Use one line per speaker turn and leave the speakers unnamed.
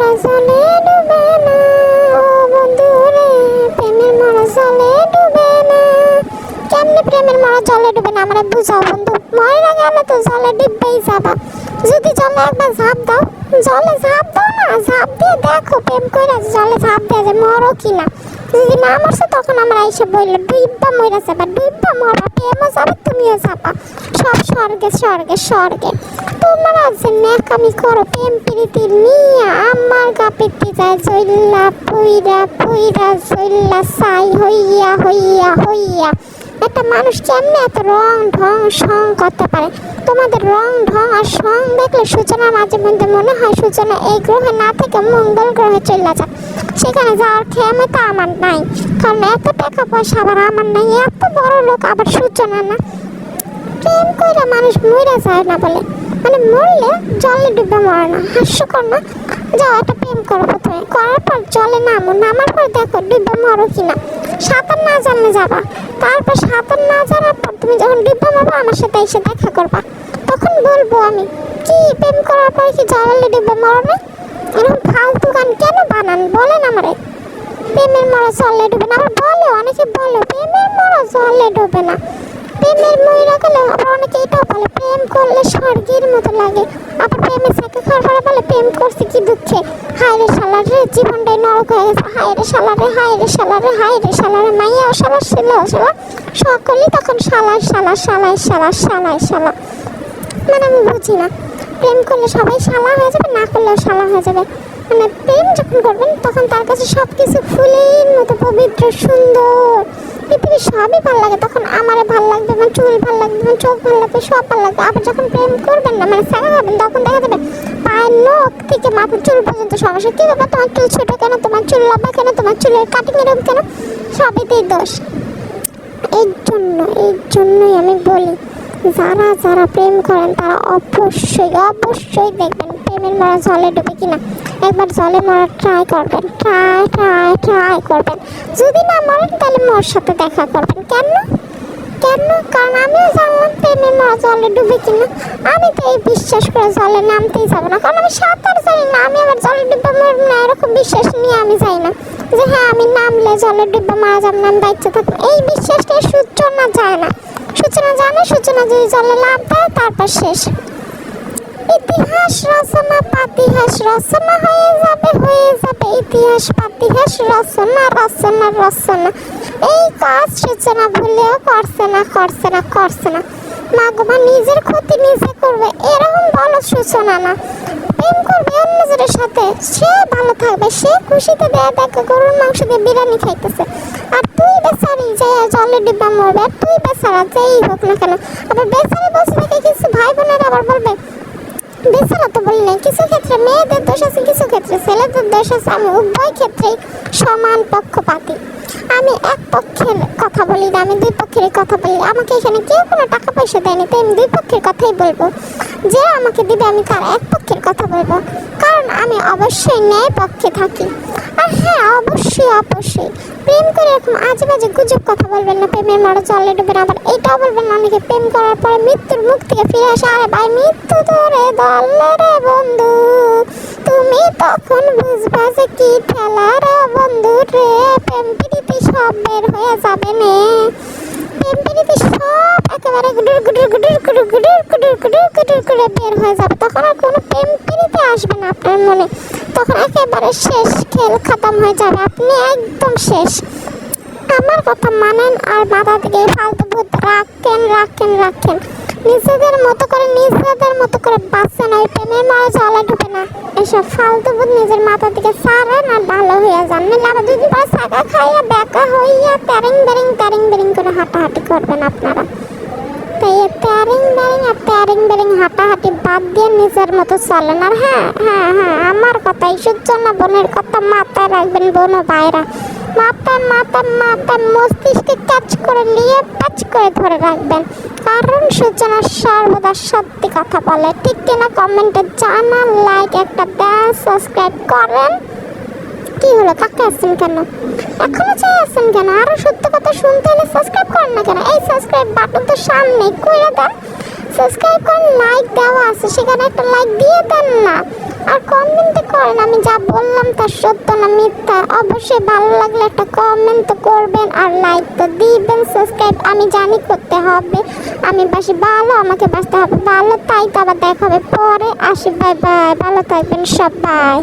তারা চলে প্রেমের মরা জলে ডুবে না, আমরা বুঝাও বন্ধু। মরে গেলে তো জলে ডিব্বেই যাবা। যদি জলে একবার ঝাঁপ দাও, জলে ঝাঁপ দাও না, ঝাঁপ দিয়ে দেখো প্রেম করে জলে ঝাঁপ দিয়ে যে মরো কিনা যদি না মরছে, তখন আমরা এসে বলল ডুইব্বা মরে যাবা, ডুইব্বা মরবা, প্রেমও যাবে, তুমিও যাবা। সব স্বর্গে স্বর্গে স্বর্গে। তোমরা যে ন্যাকামি করো, প্রেম প্রীতি নিয়ে আমার গাপিতে যায়, জইল্লা পুইরা পুইরা জইল্লা, সাই হইয়া হইয়া হইয়া। একটা মানুষ কেমনে এত রং ঢং সং করতে পারে, তোমাদের রং ঢং আর সং দেখলে সূচনা মাঝে মধ্যে মনে হয় সূচনা এই গ্রহে না থেকে মঙ্গল গ্রহে চলে যাক সেখানে যাওয়ার ক্ষমতা আমার নাই, কারণ এত টাকা পয়সা আবার আমার নাই, এত বড় লোক আবার সূচনা না। প্রেম কইরা মানুষ মরে যায় না বলে মানে মরলে জলে ডুবে মরে না, হাস্যকর না? যাও একটা প্রেম করো প্রথমে করার পর জলে নামো নামার পর দেখো ডুবে মরো কিনা। সাঁতার না জানলে যাবা। তারপর সাঁতার না জানার পর তুমি যখন ডুবে মরবো, আমার সাথে এসে দেখা করবা। তখন বলব আমি, কি, প্রেম করার পর কি জলে ডুবে মরো না এরকম ফালতু গান কেন বানান? বলেন আমারে। প্রেমের মরা জলে ডুবে না। আবার বলে, অনেকে বলে, প্রেমের মরা জলে ডুবে না। প্রেমের ময়রা গেলে আবার অনেকে এটাও বলে, প্রেম করলে স্বর্গের মতো লাগে। আবার প্রেমের সাথে খাওয়ার পরে বলে, প্রেম করছে কি দুঃখে? হায় রে শালা রে, জীবনটাই নরক হয়ে গেছে। হায় রে শালা রে, হায় রে শালা রে, হায় রে শালা রে, মাইয়া ও শালা ছিল শালা সকলেই তখন শালায় শালা শালায় শালা শালায় শালা। মানে আমি বুঝি না। প্রেম করলে সবাই শালা হয়ে যাবে, না করলেও শালা হয়ে যাবে। মানে প্রেম যখন করবেন, তখন তার কাছে সব কিছু ফুলের মতো, পবিত্র, সুন্দর। পৃথিবীর সবই ভালো লাগে, তখন আমারে ভালো লাগবে, আমার চুল ভালো লাগবে, আমার চোখ ভালো লাগবে, সব ভালো লাগবে। আবার যখন প্রেম করবেন না মানে সাকা খাবেন তখন দেখা যাবে পায়ের নখ থেকে মাথার চুল পর্যন্ত সমস্যা কী ব্যাপার? তোমার চুল ছোটো কেন? তোমার চুল লম্বা কেন? তোমার চুলের কাটিং এরকম কেন? সবেতেই দোষ। এর জন্য, এর জন্যই আমি বলি, যারা যারা প্রেম করেন, তারা অবশ্যই অবশ্যই দেখবেন প্রেমের মরা জলে ডুবে কিনা। একবার জলে মরা ট্রাই করবেন ট্রাই ট্রাই ট্রাই করবেন। যদি না মরেন, তাহলে মোর সাথে দেখা করবেন। কেন? কেন? কারণ আমিও জানলাম প্রেমের মরা জলে ডুবে কিনা। আমি তো এই বিশ্বাস করে জলে নামতেই যাব না। কারণ আমি সাঁতার জানি না, আমি আবার জলে ডুবে মরব না, এরকম বিশ্বাস নিয়ে আমি যাই না। যে হ্যাঁ আমি নামলে জলে ডুবে মারা যাব না, আমি বাচ্চা থাকব। এই বিশ্বাসটা সূচনা যায় না সূচনা জানে, সূচনা যদি জলে লাভ দেয়, তারপর শেষ। ইতিহাস রচনা, পাতিহাস রচনা, হয়ে যাবে হয়ে যাবে। ইতিহাস, পাতিহাস রচনা রচনা রচনা। এই কাজ সূচনা ভুলেও করছে না করছে না করছে না। মাগমা নিজের ক্ষতি নিজে করবে, এরকম বলো সূচনা না। প্রেম করবে অন্যজনের সাথে, সে ভালো থাকবে, সে খুশিতে দেয়া দেখে গরুর মাংস দিয়ে বিরিয়ানি খাইতেছে। আর তুই বেচারি যে জলে ডিব্বা মরবে, আর তুই বেচারা, যেই হোক না কেন, আবার বেচারি বলছে নাকি কিছু ভাই বোনেরা আবার বলবে বেচারা তো বলি নাই কিছু ক্ষেত্রে মেয়েদের দোষ আছে, কিছু ক্ষেত্রে ছেলেদের দোষ আছে। আমি উভয় ক্ষেত্রেই সমান পক্ষপাতি। আমি এক পক্ষের কথা বলি না, আমি দুই পক্ষের কথা বলি। আমাকে এখানে কেউ কোনো টাকা পয়সা দেয়নি, তাই আমি দুই পক্ষের কথাই বলব। যে আমাকে দিবে আমি তার এক পক্ষের কথা বলব। কারণ আমি অবশ্যই ন্যায় পক্ষে থাকি। আর হ্যাঁ অবশ্যই অবশ্যই। প্রেম করে এরকম আজে বাজে গুজব কথা বলবেন না, প্রেমের মরা জলে ডুবে না, আবার এটাও বলবেন না, অনেকে প্রেম করার পরে মৃত্যুর মুখ থেকে ফিরে আসে, আরে ভাই, মৃত্যু ধরে দলে রে বন্ধু, তুমি তখন বুঝবা যে কি ঠেলা রে বন্ধু রে প্রেম প্রীতি সব বের হয়ে যাবে নে। প্রেম প্রীতি সব একেবারে গুডুর গুডুর গুডুর গুডুর গুডুর গুডুর গুডুর গুডুর করে বের হয়ে যাবে। তখন আর কোনো প্রেম আসবে না আপনার মনে। তখন একেবারে শেষ খেল খতম হয়ে যাবে। আপনি একদম শেষ। আমার কথা মানেন আর থেকে ফালতু ভূত, রাখেন রাখেন রাখেন। নিজেদের মতো করে, নিজেদের মতো করে বাঁচেন ওই প্রেমের মারা জলে ঢুকে না। এসব ফালতু ভূত নিজের মাথা থেকে সারেন আর ভালো হয়ে যান। নাহলে আবার দুদিন সাকা খাইয়া, বেকা হইয়া ট্যারিং বেরিং ট্যারিং বেরিং করে হাঁটাহাঁটি করবেন আপনারা। ট্যারিং বেরিং আর ট্যারিং বেরিং হাঁটাহাঁটি বাদ দিয়ে নিজের মতো চলেন আর হ্যাঁ হ্যাঁ হ্যাঁ আমার কথা এই সূচনা বোনের কথা মাথায় রাখবেন বোন ও ভাইরা মাথায় মাথায় মাথায় মস্তিষ্কে ক্যাচ করে নিয়ে প্যাচ করে ধরে রাখবেন কারণ সূচনা সর্বদা সত্যি কথা বলে ঠিক কিনা কমেন্টে জানান লাইক একটা দেন সাবস্ক্রাইব করেন কি হলো? কাকে আসছেন কেন? এখনও চাই আসছেন কেন? আরও সত্য কথা শুনতে হলে সাবস্ক্রাইব করেন না কেন? এই সাবস্ক্রাইব বাটন তো সামনে কইরা দেন। সাবস্ক্রাইব করেন লাইক দেওয়া আছে, সেখানে একটা লাইক দিয়ে দেন না। আর কমেন্টে করেন, আমি যা বললাম তা সত্য না মিথ্যা। অবশ্যই ভালো লাগলে একটা কমেন্ট তো করবেন আর লাইক তো দিবেন। সাবস্ক্রাইব আমি জানি করতে হবে। আমি বাসি ভালো, আমাকে বাসতে হবে। ভালো তাই তো আবার দেখা হবে পরে। আসি বাই বাই ভালো থাকবেন সবাই।